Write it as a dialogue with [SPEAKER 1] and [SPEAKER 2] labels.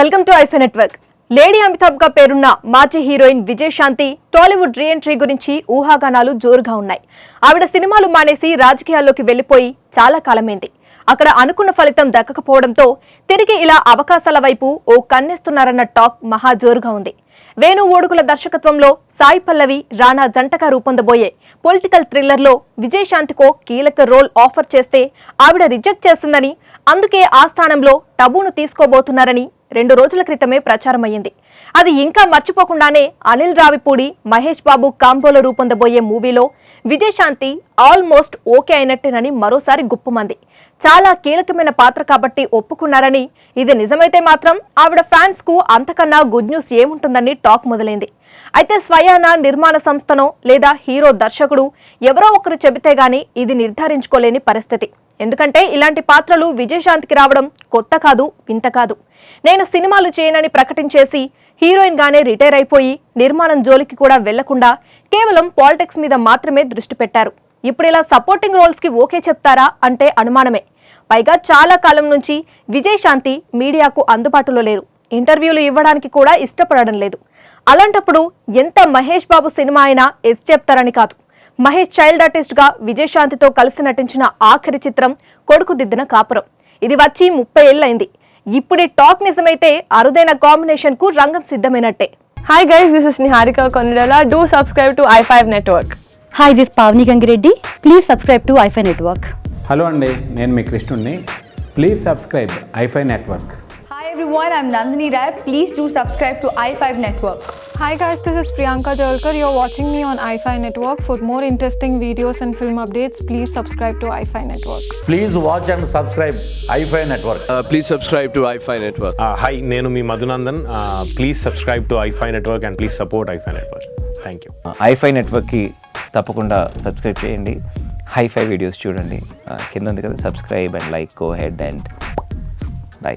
[SPEAKER 1] Welcome to iFi network. Lady అమితాబ్గా పేరున్న మాజీ heroine Vijayashanti Tollywood reentry గురించి ఊహాగానాలు జోరుగా ఉన్నాయి. ఆవిడ సినిమాలు మానేసి రాజకీయాల్లోకి వెళ్ళిపోయి చాలా కాలమైంది. అక్కడ అనుకున్న ఫలితం దక్కకపోవడంతో తిరిగి ఇలా అవకాశాల వైపు ఓ కన్నేస్తున్నారన్న టాక్ మహా జోరుగా ఉంది. వేణు ఓడుకుల దర్శకత్వంలో సాయి పల్లవి రానా జంటగా రూపొందబోయే పొలిటికల్ థ్రిల్లర్లో విజయశాంతికో కీలక రోల్ ఆఫర్ చేస్తే ఆవిడ రిజెక్ట్ చేసిందని అందుకే ఆ స్థానంలో టబును తీసుకోబోతున్నారని రెండు రోజుల క్రితమే ప్రచారమయ్యింది. అది ఇంకా మర్చిపోకుండానే అనిల్ రావిపూడి మహేష్ బాబు కాంబోలో రూపొందబోయే మూవీలో విజయశాంతి ఆల్మోస్ట్ ఓకే అయినట్టేనని మరోసారి గుప్పమంది. చాలా కీలకమైన పాత్ర కాబట్టి ఒప్పుకున్నారని ఇది నిజమైతే మాత్రం ఆవిడ ఫ్యాన్స్కు అంతకన్నా గుడ్ న్యూస్ ఏముంటుందని టాక్ మొదలైంది. అయితే స్వయాన నిర్మాణ సంస్థనో లేదా హీరో దర్శకుడు ఎవరో ఒకరు చెబితే గాని ఇది నిర్ధారించుకోలేని పరిస్థితి. ఎందుకంటే ఇలాంటి పాత్రలు విజయశాంతికి రావడం కొత్త కాదు వింత కాదు. నేను సినిమాలు చేయనని ప్రకటించేసి హీరోయిన్గానే రిటైర్ అయిపోయి నిర్మాణం జోలికి కూడా వెళ్ళకుండా కేవలం పాలిటిక్స్ మీద మాత్రమే దృష్టి పెట్టారు. ఇప్పుడు ఇలా సపోర్టింగ్ రోల్స్కి ఓకే చెప్తారా అంటే అనుమానమే. పైగా చాలా కాలం నుంచి విజయశాంతి మీడియాకు అందుబాటులో లేరు. ఇంటర్వ్యూలు ఇవ్వడానికి కూడా ఇష్టపడడం లేదు. అలాంటప్పుడు ఎంత మహేష్ బాబు సినిమా అయినా ఎస్ చెప్తారని కాదు. మహేష్ చైల్డ్ ఆర్టిస్ట్గా విజయశాంతితో కలిసి నటించిన ఆఖరి చిత్రం కొడుకు దిద్దిన కాపురం ఇది వచ్చి ముప్పై ఏళ్ళైంది ఇప్పుడే టాక్ నిజమైతే అరుదైన కాంబినేషన్కు రంగం సిద్ధమైనట్టే
[SPEAKER 2] Hi guys, this is Niharika Konidala. Do subscribe to i5 Network.
[SPEAKER 3] Hi this Pavani Gangireddy please subscribe to iFi network
[SPEAKER 4] hello అండి నేను మీ కృష్ణుణ్ణి please subscribe iFi network
[SPEAKER 5] Hi everyone, I'm Nandini Rai. Please do subscribe to i5 Network.
[SPEAKER 6] Hi guys, this is Priyanka Jalkar. You're watching me on iFi Network. For more interesting videos and film updates, please subscribe to iFi Network.
[SPEAKER 7] Please watch and subscribe iFi Network.
[SPEAKER 8] Uh, please subscribe to iFi Network.
[SPEAKER 9] Hi నేను మీ Madhunandan please subscribe to iFi network and please support iFi network thank you
[SPEAKER 10] ఐఫై నెట్వర్క్కి తప్పకుండా subscribe చేయండి hifi videos చూడండి కింద ఉంది కదా subscribe and like go ahead and bye